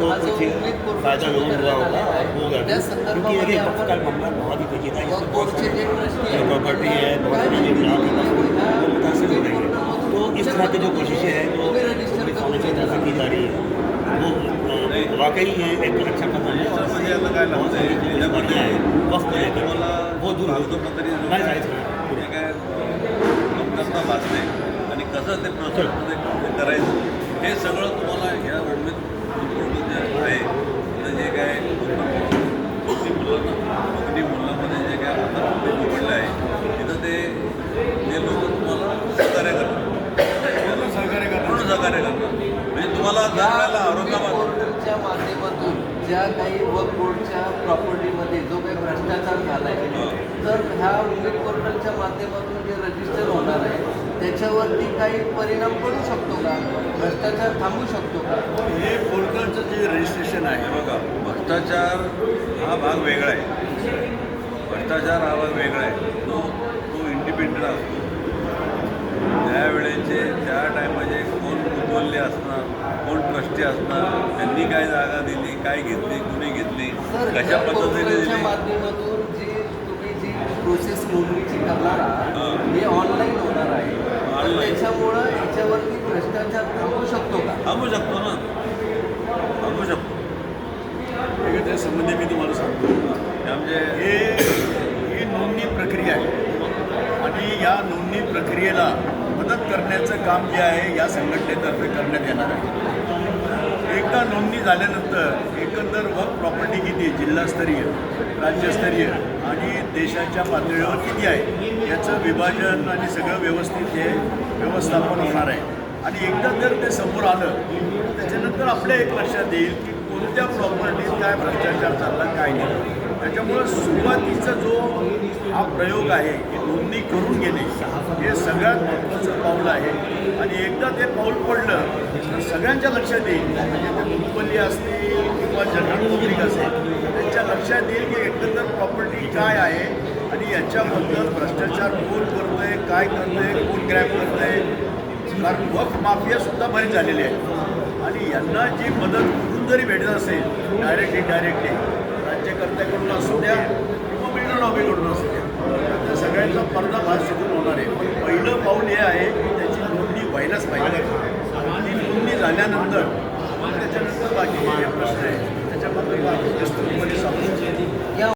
तो कुछ फायदा जरूर हुआ होगा हो गया त्या क्योंकि देखिए आपण- पक्ष का मामला बहुत ही पेचीदा है प्रॉपर्टी है बहुत सारी जो ग्राहक है वो मुतासर हो रही है तो इस तरह की जो कोशिशें हैं जो फाउंडेशन तरफ से की जा रही है वो वाकई ये एक अच्छा कदम है म्हणजे है वक्त लेकर तुम्हाला वो दूर हो कागदपत्री जो नाही जायचं. काय कमतरता भासणे आणि कसं ते प्रोसेसमध्ये ते करायचं हे सगळं तुम्हाला ह्या उमेद जे आहे तर जे काय अगदी मुलांना अगदी मुलांमध्ये जे काय आता उमेद उघडलं आहे तिथं ते ते लोक तुम्हाला सहकार्य करतात पूर्ण सहकार्य करतात पूर्ण सहकार्य करतात म्हणजे तुम्हाला दरवेळेला औरंगाबाद. पोर्टलच्या माध्यमातून ज्या काही वर्क बोर्डच्या प्रॉपर्टीमध्ये जो काही भ्रष्टाचार झाला आहे तर ह्या उमेद पोर्टलच्या माध्यमातून जे रजिस्टर होणार आहे त्याच्यावरती काही परिणाम पडू शकतो का? भ्रष्टाचार थांबू शकतो का? हे पोर्टलचं जे रजिस्ट्रेशन आहे बघा भ्रष्टाचार हा भाग वेगळा आहे. भ्रष्टाचार हा भाग वेगळा आहे. तो तो इंडिपेंडंट असतो. त्यांनी काय जागा दिली काय घेतली कुणी घेतली कशा पद्धतीने माध्यमातून जी तुम्ही जी प्रोसेस नोंदणीची करणार आहात हां. ऑनलाईन होणार आहे. त्याच्यामुळं याच्यावरती भ्रष्टाचार थांबू शकतो का? थांबू शकतो ना. थांबू शकतो. ठीक त्या संबंधी मी तुम्हाला सांगतो. हे. म्हणजे हे ही नोंदणी प्रक्रिया आहे. आणि या नोंदणी प्रक्रियेला मदत करण्याचं काम जे आहे या संघटनेतर्फे करण्यात येणार आहे. एकदा नोंदणी झाल्यानंतर एकंदर वर्क प्रॉपर्टी किती जिल्हास्तरीय राज्यस्तरीय आणि देशाच्या पातळीवर किती आहे? याचं विभाजन आणि सगळं व्यवस्थित हे व्यवस्थापन होणार आहे. आणि एकदा जर ते समोर आलं त्याच्यानंतर आपल्या एक लक्षात येईल की कोणत्या प्रॉपर्टीत काय भ्रष्टाचार चालला काय नाही. त्याच्यामुळं सुरुवातीचा जो हा प्रयोग आहे की नोंदणी करून घेणे हे सगळ्यात महत्त्वाचं पाऊल आहे. आणि एकदा ते पाऊल पडलं सगळ्यांच्या लक्षात येईल. म्हणजे ते मुंबली असतील किंवा जनरल पब्लिक असेल त्यांच्या लक्षात येईल की एकंदर प्रॉपर्टी काय आहे आणि याच्याबद्दल भ्रष्टाचार कोण करतंय काय करतंय कोण ग्रॅप आहे कारण वक्फ माफियासुद्धा बरीच झालेली आहे. आणि यांना जी मदत कुठून जरी भेटत असेल डायरेक्ट इनडायरेक्टली राज्यकर्त्याकडून असू द्या किंवा बिल्डर लॉबीकडून असू द्या. त्या सगळ्यांचा पर्दाभास तिथून होणार आहे. पण पहिलं पाऊल हे आहे की त्याची नोंदणी व्हायलाच पाहिजे. झाल्यानंतर